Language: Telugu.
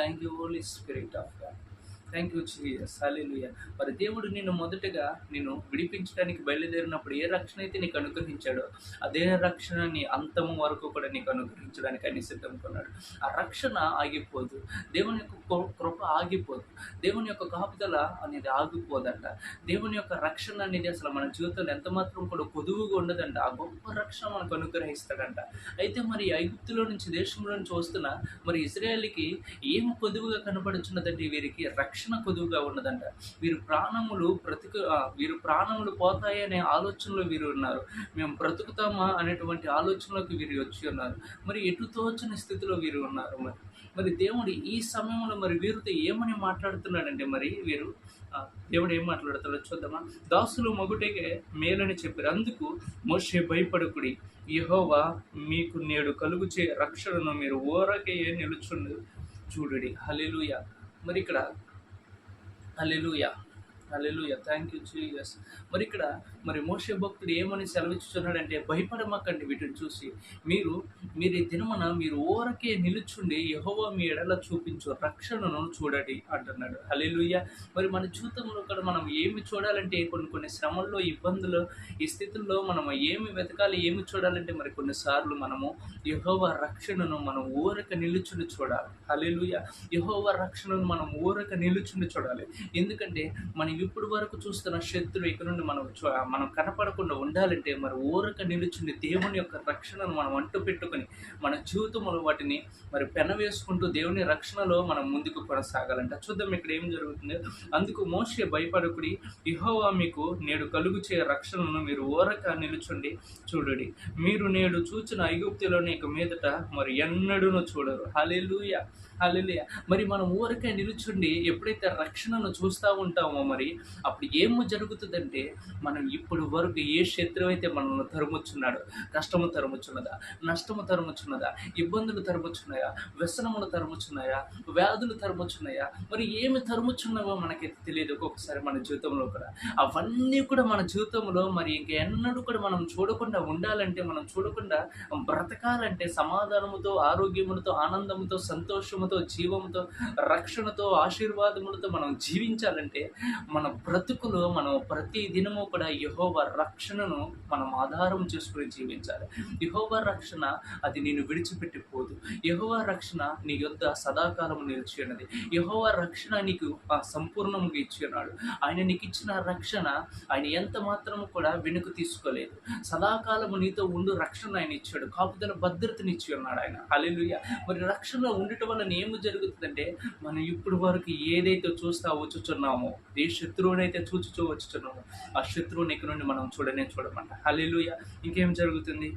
Thank you, Holy Spirit of God. Thank you Jesus hallelujah మరి దేవుడు నిన్ను మొదటగా నేను విడిపించడానికి బయలుదేరినప్పుడు ఏ రక్షణ అయితే నీకు అనుగ్రహించాడో అదే రక్షణని అంతము వరకు కూడా నీకు అనుగ్రహించడానికి ఆయన సిద్ధం కొన్నాడు. ఆ రక్షణ ఆగిపోదు. దేవుని యొక్క కృ- కృప ఆగిపోదు. దేవుని యొక్క కాపుదల అనేది ఆగిపోదంట. దేవుని యొక్క రక్షణ అనేది అసలు మన జీవితంలో ఎంత మాత్రం కూడా కొదువుగా ఉండదంట. ఆ గొప్ప రక్షణ మనకు అనుగ్రహిస్తాడంట. అయితే మరి ఐగుప్తులో నుంచి దేశంలో నుంచి వస్తున్న మరి ఇజ్రాయేల్కి ఏం కొదువుగా కనపడుచున్నదంటే వీరికి? రక్షణ కొదువుగా ఉన్నదంట. వీరు ప్రాణములు బ్రతుకు వీరు ప్రాణములు పోతాయి అనే ఆలోచనలో వీరు ఉన్నారు. మేము బ్రతుకుతామా అనేటువంటి ఆలోచనలోకి వీరు వచ్చి ఉన్నారు. మరి ఎటు తోచని స్థితిలో వీరు ఉన్నారు మరి? మరి దేవుడు ఈ సమయంలో మరి వీరితో ఏమని మాట్లాడుతున్నాడంటే మరి వీరు దేవుడు ఏం మాట్లాడతాడో చూద్దామా? దాసులు మొగుటకే మేలని చెప్పారు. అందుకు మోషే భయపడకుడి. యెహోవా మీకు నేడు కలుగుచే రక్షణను మీరు ఓరకే నిలుచుండు చూడుడి. హలెలుయ మరి ఇక్కడ Hallelujah. Hallelujah. Thank you Jesus మరి ఇక్కడ మరి మోషే భక్తుడు ఏమని సెలవిచ్చుచున్నాడంటే భయపడమాకండి వీటిని చూసి. మీరు మీరు ఈ దినమున మీరు ఓరకే నిలుచుండి యహోవా మీ ఎడల చూపించు రక్షణను చూడండి అంటున్నాడు. హల్లెలూయా. మరి మన జీవితంలో కూడా మనం ఏమి చూడాలంటే కొన్ని కొన్ని శ్రమల్లో ఇబ్బందులు ఈ స్థితుల్లో మనం ఏమి వెతకాలి ఏమి చూడాలంటే మరి కొన్నిసార్లు మనము యహోవా రక్షణను మనం ఊరక నిలుచుని చూడాలి. హల్లెలూయా. యహోవ రక్షణను మనం ఊరక నిలుచుని చూడాలి. ఎందుకంటే మనం ఇప్పుడు వరకు చూస్తున్న శత్రువు ఇక్కడ నుండి మనం మనం కనపడకుండా ఉండాలంటే మరి ఊరక నిలుచుని దేవుని యొక్క రక్షణను మనం అంటు పెట్టుకొని మన జీవితంలో వాటిని మరి పెన వేసుకుంటూ దేవుని రక్షణలో మనం ముందుకు కొనసాగాలంట. చూద్దాం ఇక్కడ ఏం జరుగుతుంది. అందుకు మోసే భయపడకుడి ఇహోవా మీకు నేడు కలుగు చే రక్షణను మీరు ఊరక నిలుచుండి చూడుడి. మీరు నేడు చూచిన ఐగుప్తిలోని ఇక మీదట మరి ఎన్నడూనూ చూడరు. హలెలుయ హలెలుయ మరి మనం ఊరకే నిలుచుండి ఎప్పుడైతే రక్షణను చూస్తూ ఉంటామో మరి అప్పుడు ఏమో జరుగుతుందంటే మనం ఇప్పుడు వరకు ఏ శత్రువు అయితే మనల్ని తరుముచ్చున్నాడు కష్టము తరుముచున్నదా నష్టము తరుముచున్నదా ఇబ్బందులు తరుముచున్నాయా వ్యసనములు తరుముచున్నాయా వ్యాధులు తరుముచున్నాయా మరి ఏమి తరుముచున్నావో మనకైతే తెలియదు ఒక్కొక్కసారి మన జీవితంలో కూడా. అవన్నీ కూడా మన జీవితంలో మరి ఇంక ఎన్నడూ కూడా మనం చూడకుండా ఉండాలంటే మనం చూడకుండా బ్రతకాలంటే సమాధానముతో ఆరోగ్యములతో ఆనందముతో సంతోషముతో జీవంతో రక్షణతో ఆశీర్వాదములతో మనం జీవించాలంటే మన మన బ్రతుకులో మనం ప్రతి దినము కూడా యహోవ రక్షణను మనం ఆధారం చేసుకుని జీవించాలి. యహోవ రక్షణ అది నేను విడిచిపెట్టిపోదు. యహోవ రక్షణ నీ యొద్ద సదాకాలము నిలిచి ఉన్నది యహోవ రక్షణ నీకు ఆ సంపూర్ణముగా ఇచ్చి ఉన్నాడు ఆయన నీకు ఇచ్చిన రక్షణ ఆయన ఎంత మాత్రము కూడా వెనుక తీసుకోలేదు. సదాకాలము నీతో ఉండు రక్షణ ఆయన ఇచ్చాడు. కాపుదల భద్రతని ఇచ్చి ఉన్నాడు ఆయన. అలెలుయ మరి రక్షణ ఉండటం వలన ఏమి జరుగుతుందంటే మనం ఇప్పుడు వరకు ఏదైతే చూస్తా వచ్చుచున్నామో శత్రువుని అయితే చూచుచూ వచ్చుతున్నాము ఆ శత్రువుని ఇక్కడ నుండి మనం చూడనే చూడమంట. హలీలుయ ఇంకేం జరుగుతుంది?